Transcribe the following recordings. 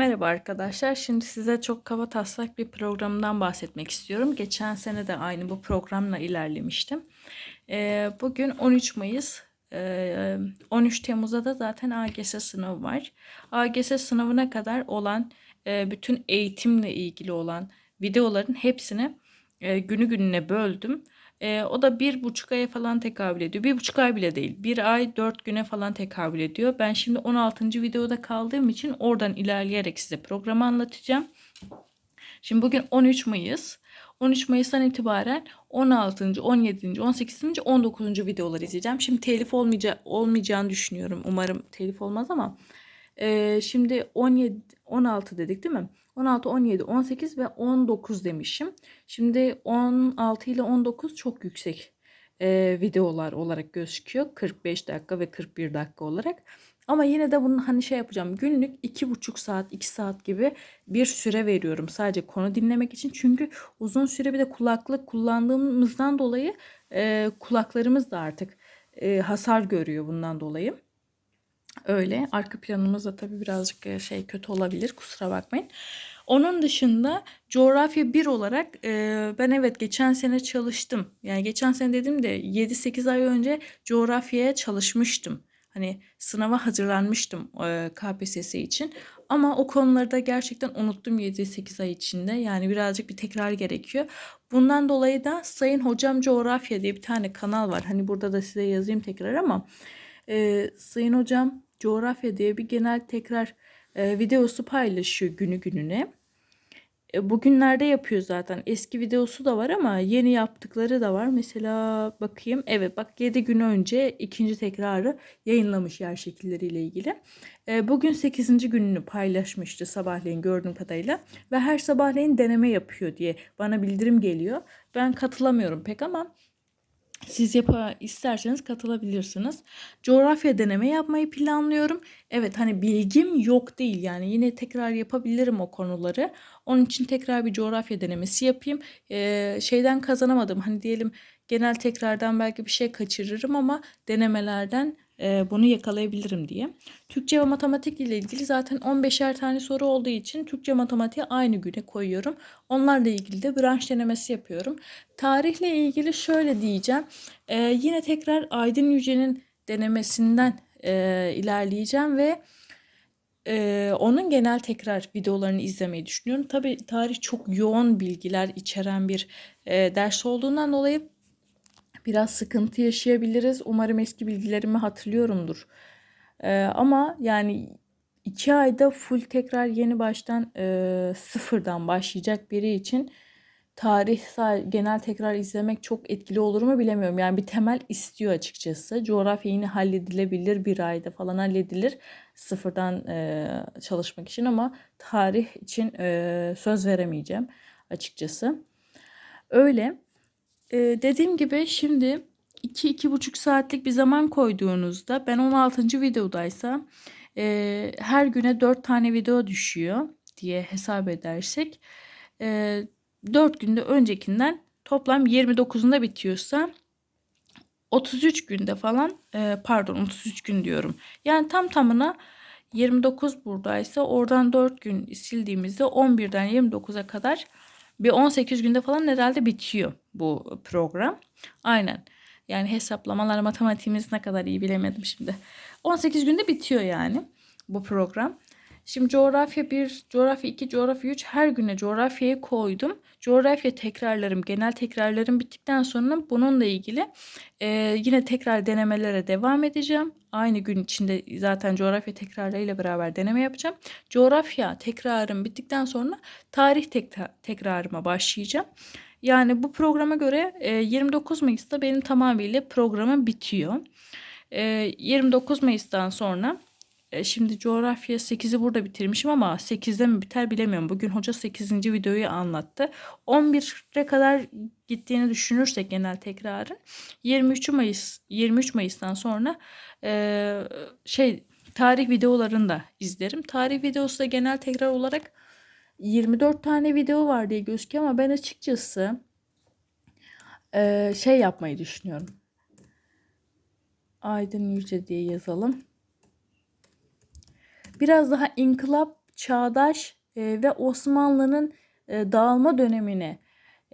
Merhaba arkadaşlar. Şimdi size çok kaba taslak bir programdan bahsetmek istiyorum. Geçen sene de aynı bu programla ilerlemiştim. Ee, bugün 13 Mayıs. Ee, 13 Temmuz'da da zaten AGS sınavı var. AGS sınavına kadar olan e, bütün eğitimle ilgili olan videoların hepsini e, günü gününe böldüm. E, o da bir buçuk aya falan tekabül ediyor. Bir buçuk ay bile değil. Bir ay dört güne falan tekabül ediyor. Ben şimdi 16. videoda kaldığım için oradan ilerleyerek size programı anlatacağım. Şimdi bugün 13 Mayıs. 13 Mayıs'tan itibaren 16. 17. 18. 19. videoları izleyeceğim. Şimdi telif olmayacak olmayacağını düşünüyorum. Umarım telif olmaz ama e, şimdi 17 16 dedik değil mi? 16, 17, 18 ve 19 demişim. Şimdi 16 ile 19 çok yüksek e, videolar olarak gözüküyor. 45 dakika ve 41 dakika olarak. Ama yine de bunu hani şey yapacağım. Günlük 2,5 saat, 2 saat gibi bir süre veriyorum. Sadece konu dinlemek için. Çünkü uzun süre bir de kulaklık kullandığımızdan dolayı e, kulaklarımız da artık e, hasar görüyor bundan dolayı. Öyle. Arka planımız da tabii birazcık şey kötü olabilir. Kusura bakmayın. Onun dışında coğrafya 1 olarak e, ben evet geçen sene çalıştım. Yani geçen sene dedim de 7-8 ay önce coğrafyaya çalışmıştım. Hani sınava hazırlanmıştım e, KPSS için. Ama o konuları da gerçekten unuttum 7-8 ay içinde. Yani birazcık bir tekrar gerekiyor. Bundan dolayı da Sayın Hocam Coğrafya diye bir tane kanal var. Hani burada da size yazayım tekrar ama e, Sayın Hocam Coğrafya diye bir genel tekrar e, videosu paylaşıyor günü gününe. E, bugünlerde yapıyor zaten. Eski videosu da var ama yeni yaptıkları da var. Mesela bakayım. Evet bak 7 gün önce ikinci tekrarı yayınlamış yer şekilleriyle ilgili. E, bugün 8. gününü paylaşmıştı sabahleyin gördüğüm kadarıyla. Ve her sabahleyin deneme yapıyor diye bana bildirim geliyor. Ben katılamıyorum pek ama siz yapa isterseniz katılabilirsiniz. Coğrafya deneme yapmayı planlıyorum. Evet hani bilgim yok değil yani yine tekrar yapabilirim o konuları. Onun için tekrar bir coğrafya denemesi yapayım. Ee, şeyden kazanamadım hani diyelim genel tekrardan belki bir şey kaçırırım ama denemelerden bunu yakalayabilirim diye. Türkçe ve matematik ile ilgili zaten 15'er tane soru olduğu için Türkçe matematiği aynı güne koyuyorum. Onlarla ilgili de branş denemesi yapıyorum. Tarihle ilgili şöyle diyeceğim. E, yine tekrar Aydın Yüce'nin denemesinden e, ilerleyeceğim ve ee, onun genel tekrar videolarını izlemeyi düşünüyorum. Tabii tarih çok yoğun bilgiler içeren bir e, ders olduğundan dolayı biraz sıkıntı yaşayabiliriz. Umarım eski bilgilerimi hatırlıyorumdur. Ee, ama yani iki ayda full tekrar yeni baştan e, sıfırdan başlayacak biri için tarih genel tekrar izlemek çok etkili olur mu bilemiyorum. Yani bir temel istiyor açıkçası. Coğrafya yine halledilebilir bir ayda falan halledilir sıfırdan e, çalışmak için ama tarih için e, söz veremeyeceğim açıkçası. Öyle. Ee, dediğim gibi şimdi 2-2,5 saatlik bir zaman koyduğunuzda ben 16. videodaysa e, her güne 4 tane video düşüyor diye hesap edersek e, 4 günde öncekinden toplam 29'unda bitiyorsa 33 günde falan e, pardon 33 gün diyorum. Yani tam tamına 29 buradaysa oradan 4 gün sildiğimizde 11'den 29'a kadar bir 18 günde falan herhalde bitiyor bu program. Aynen. Yani hesaplamalar matematiğimiz ne kadar iyi bilemedim şimdi. 18 günde bitiyor yani bu program. Şimdi coğrafya 1, coğrafya 2, coğrafya 3 her güne coğrafyayı koydum. Coğrafya tekrarlarım, genel tekrarlarım bittikten sonra bununla ilgili e, yine tekrar denemelere devam edeceğim. Aynı gün içinde zaten coğrafya tekrarlarıyla beraber deneme yapacağım. Coğrafya tekrarım bittikten sonra tarih tek tekrarıma başlayacağım. Yani bu programa göre e, 29 Mayıs'ta benim tamamıyla programım bitiyor. E, 29 Mayıs'tan sonra şimdi coğrafya 8'i burada bitirmişim ama 8'de mi biter bilemiyorum. Bugün hoca 8. videoyu anlattı. 11'e kadar gittiğini düşünürsek genel tekrarın 23 Mayıs 23 Mayıs'tan sonra e, şey tarih videolarını da izlerim. Tarih videosu da genel tekrar olarak 24 tane video var diye gözüküyor ama ben açıkçası e, şey yapmayı düşünüyorum. Aydın Yüce diye yazalım biraz daha inkılap çağdaş e, ve Osmanlı'nın e, dağılma dönemine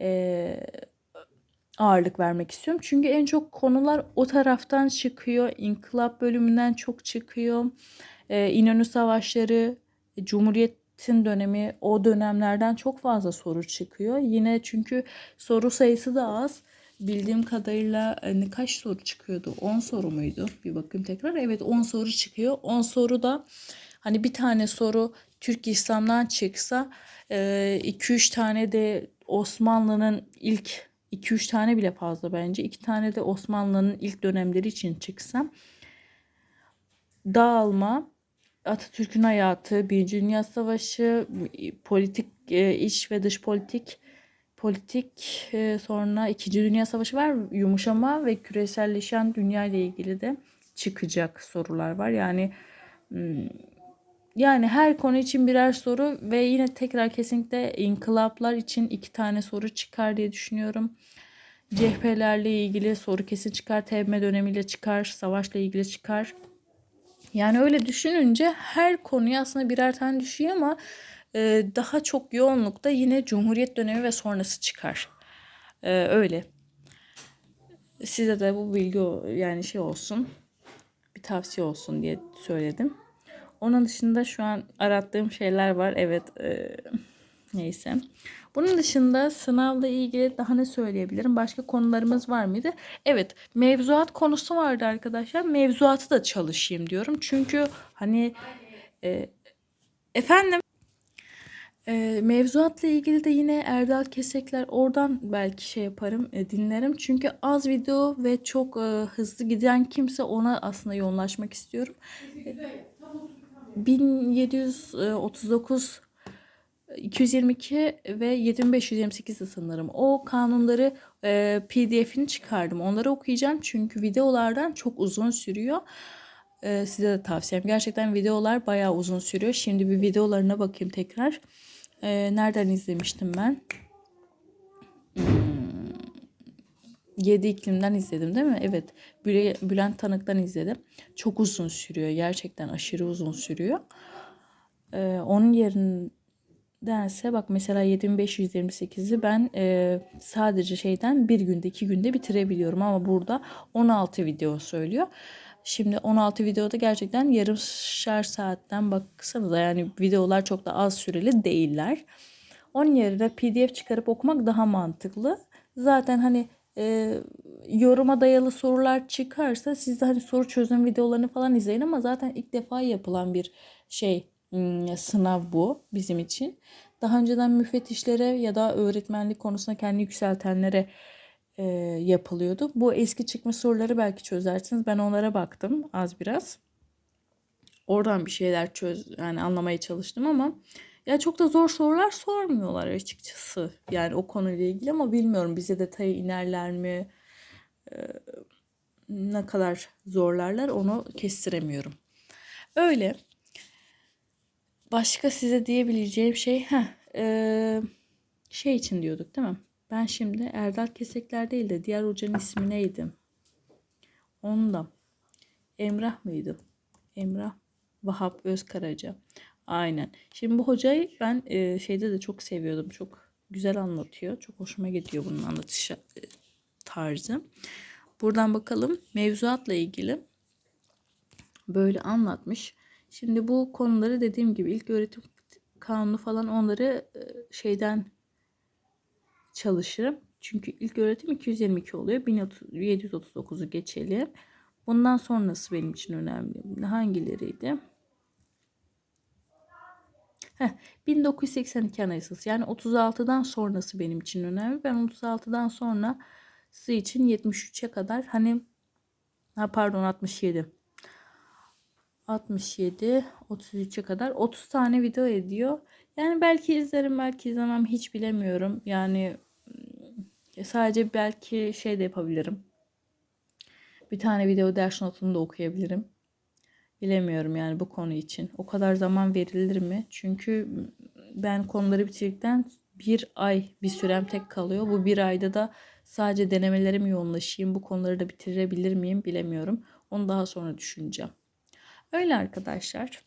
e, ağırlık vermek istiyorum. Çünkü en çok konular o taraftan çıkıyor. İnkılap bölümünden çok çıkıyor. E, İnönü Savaşları, Cumhuriyet'in dönemi o dönemlerden çok fazla soru çıkıyor. Yine çünkü soru sayısı da az. Bildiğim kadarıyla hani kaç soru çıkıyordu? 10 soru muydu? Bir bakayım tekrar. Evet 10 soru çıkıyor. 10 soru da hani bir tane soru Türk İslam'dan çıksa 2-3 tane de Osmanlı'nın ilk 2-3 tane bile fazla bence. 2 tane de Osmanlı'nın ilk dönemleri için çıksam dağılma, Atatürk'ün hayatı, Birinci Dünya Savaşı, politik iç ve dış politik politik sonra İkinci Dünya Savaşı var. Yumuşama ve küreselleşen dünya ile ilgili de çıkacak sorular var. Yani yani her konu için birer soru ve yine tekrar kesinlikle inkılaplar için iki tane soru çıkar diye düşünüyorum. Cephelerle ilgili soru kesin çıkar. Tevme dönemiyle çıkar. Savaşla ilgili çıkar. Yani öyle düşününce her konuya aslında birer tane düşüyor ama e, daha çok yoğunlukta yine Cumhuriyet dönemi ve sonrası çıkar. E, öyle. Size de bu bilgi yani şey olsun. Bir tavsiye olsun diye söyledim. Onun dışında şu an arattığım şeyler var. Evet. E, neyse. Bunun dışında sınavla ilgili daha ne söyleyebilirim? Başka konularımız var mıydı? Evet, mevzuat konusu vardı arkadaşlar. Mevzuatı da çalışayım diyorum. Çünkü hani e, efendim e, mevzuatla ilgili de yine Erdal Kesekler oradan belki şey yaparım, e, dinlerim. Çünkü az video ve çok e, hızlı giden kimse ona aslında yoğunlaşmak istiyorum. E, 1739 222 ve 7528 de sanırım. O kanunları e, PDF'ini çıkardım. Onları okuyacağım çünkü videolardan çok uzun sürüyor. E, size de tavsiyem. Gerçekten videolar bayağı uzun sürüyor. Şimdi bir videolarına bakayım tekrar. E, nereden izlemiştim ben? 7 iklimden izledim değil mi? Evet. Bülent Tanık'tan izledim. Çok uzun sürüyor. Gerçekten aşırı uzun sürüyor. Ee, onun yerindense bak mesela 7528'i ben e, sadece şeyden bir günde iki günde bitirebiliyorum ama burada 16 video söylüyor. Şimdi 16 videoda gerçekten yarımşar saatten baksanıza yani videolar çok da az süreli değiller. Onun yerine pdf çıkarıp okumak daha mantıklı. Zaten hani e, yoruma dayalı sorular çıkarsa siz de hani soru çözüm videolarını falan izleyin ama zaten ilk defa yapılan bir şey sınav bu bizim için. Daha önceden müfettişlere ya da öğretmenlik konusunda kendi yükseltenlere e, yapılıyordu. Bu eski çıkmış soruları belki çözersiniz. Ben onlara baktım az biraz. Oradan bir şeyler çöz yani anlamaya çalıştım ama ya çok da zor sorular sormuyorlar açıkçası. Yani o konuyla ilgili ama bilmiyorum bize detaya inerler mi? Ee, ne kadar zorlarlar onu kestiremiyorum. Öyle. Başka size diyebileceğim şey heh, e, şey için diyorduk değil mi? Ben şimdi Erdal Kesekler değil de diğer hocanın ismi neydi? Ondan. Emrah mıydı? Emrah Vahap Özkaraca. Aynen. Şimdi bu hocayı ben e, şeyde de çok seviyordum. Çok güzel anlatıyor. Çok hoşuma gidiyor bunun anlatış e, tarzı. Buradan bakalım mevzuatla ilgili böyle anlatmış. Şimdi bu konuları dediğim gibi ilk öğretim kanunu falan onları e, şeyden çalışırım. Çünkü ilk öğretim 222 oluyor. 1739'u geçelim. Bundan sonrası benim için önemli. Hangileriydi? Heh, 1982 Anayasası yani 36'dan sonrası benim için önemli. Ben 36'dan sonrası için 73'e kadar hani ha pardon 67 67 33'e kadar 30 tane video ediyor. Yani belki izlerim belki izlemem hiç bilemiyorum. Yani hmm, sadece belki şey de yapabilirim. Bir tane video ders notunu da okuyabilirim. Bilemiyorum yani bu konu için. O kadar zaman verilir mi? Çünkü ben konuları bitirdikten bir ay bir sürem tek kalıyor. Bu bir ayda da sadece denemelere mi yoğunlaşayım? Bu konuları da bitirebilir miyim? Bilemiyorum. Onu daha sonra düşüneceğim. Öyle arkadaşlar.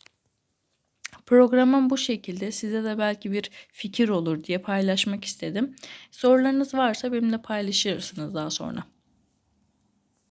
Programım bu şekilde. Size de belki bir fikir olur diye paylaşmak istedim. Sorularınız varsa benimle paylaşırsınız daha sonra.